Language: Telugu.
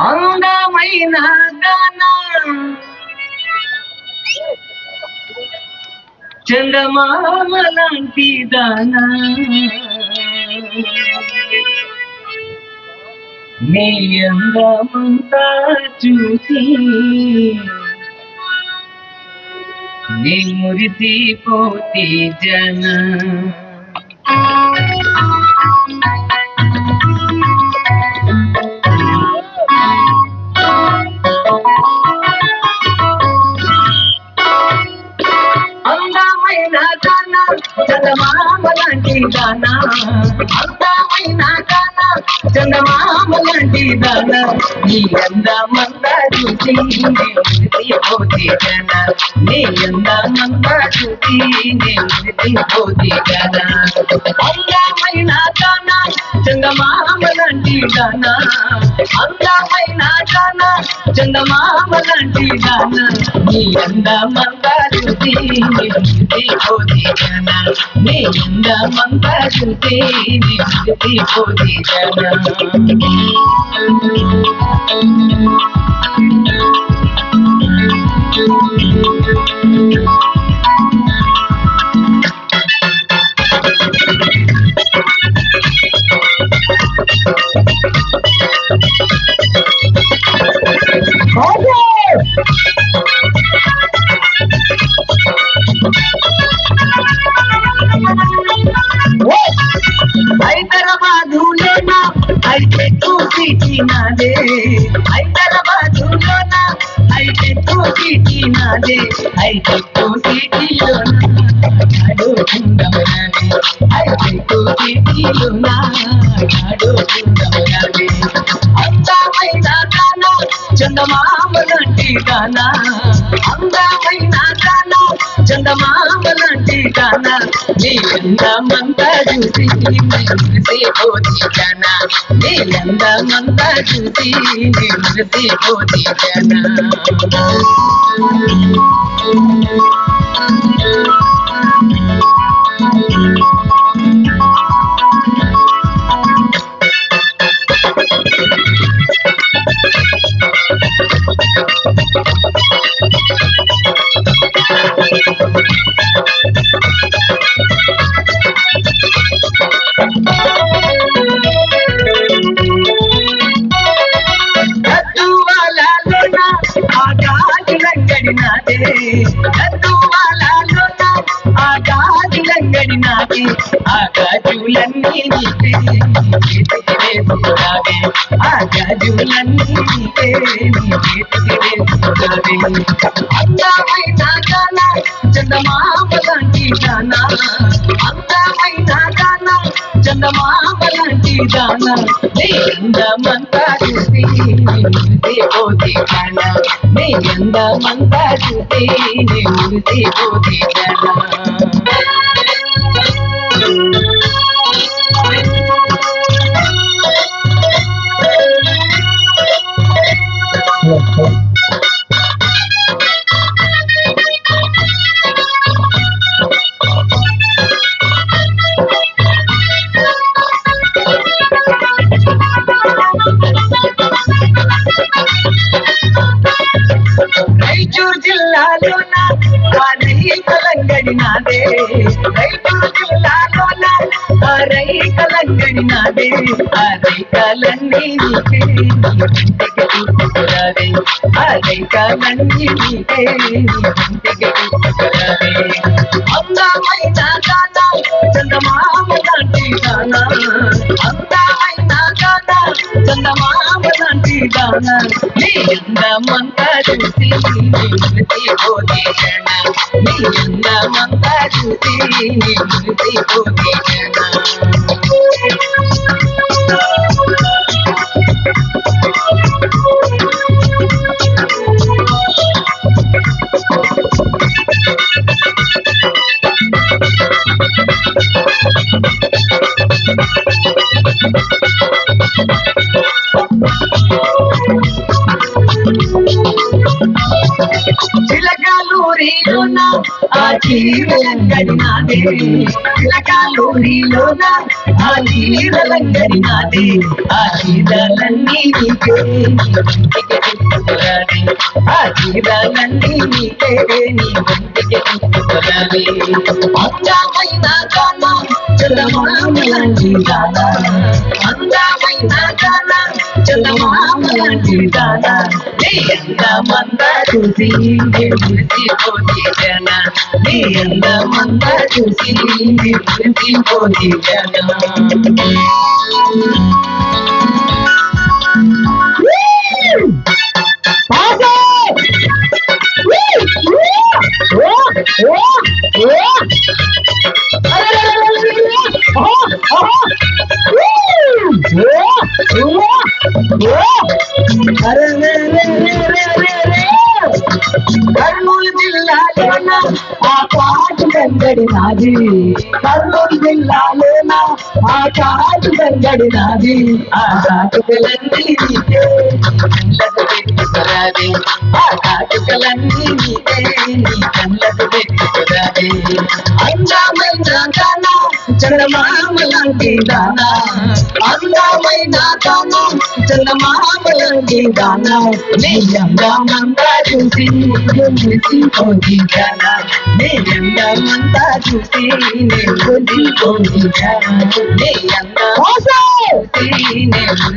అందమైన చందమామ లాంటి దానా నీ అందమంతా చూసి నీ మురిసిపోతే జనా. దాన? అందమైన దాన చందమామ లాంటి దాన? నీ అందమంతా చూసి పోతే జన నీ అందమంతా చూసి పోతే జన అందమైన దాన చందమామ లాంటి దాన అందమైన దాన చందమామ లాంటి దాన నీ అందమంతా చూసి పోతే జన. నీ అందమంతా చూసి పోతే జన. హైదరాబాదులోనా హైదరాబాదులోనా? అయితే చూసినాదే అయితే చూసిలోనా అయితే అందమైన చందమామ లాంటి లాంటి దానా నీ అందమంతా చూసి మురిసి పోతి జన నీ అందమంతా చూసి మురిసి పోతి ఆ గాజులంగడి నాదే ఆ గాజులన్నీ నీకే చేతికి వేసుకురావే ఆ గాజులన్నీ నీకే నీ వేసుకురావే అందమైన గాన చందమామ లాంటి గాన అందమైన గాన చందమామ లాంటి గాన నీ అందమంతా చూసి మురిసి పోతే గాన నీ అందమంతా చూసి మురిసి పోతే గాన రైచూర్ రైతలంగడి నాదే రైచూర్ జిల్లాలోన ఆ రైతలంగడి నాదే ఆ రైతలన్నీ నీకే ఇంటికి నీకే ఇంటికి అందమైన లాంటి చూసి మురిసి పోతే జన చూసి మురిసి పోతే ఆ చీరలంగడి నాదే. చిలకలూరిలోన ఆ చీరలంగడి నాదే. ఆ చీరలన్నీ నీకే. ఆ చీరలన్నీ నీకే. నీ ఒంటికి చుట్టుకురాలి అందమైన గాన చందమామలాంటి గాన అందమైన గాన చందమామలాంటి గాన నీ అందమంతా చూసి నేను మురిసిపోతే జన నీ అందమంతా చూసి నేను మురిసిపోతే జన గంగడి నాది కర్నూలు జిల్లాలోన ఆ కాటు గంగడి నాది ఆ కాటుకలన్నీ నీకే కళ్ళకు పెట్టుకురాదే ఆ కాటుకలన్నీ నీకే నీ కళ్ళకు పెట్టుకురాదే అందమైన దాన చందమామ లాంటి దాన అందమైన దాన చందమామ లాంటి దాన నీ అందమంతా చూసి మురిసిపోయి జాన నీ చూసి నేను మురిసిపోయి జాన నీ చూసి నేను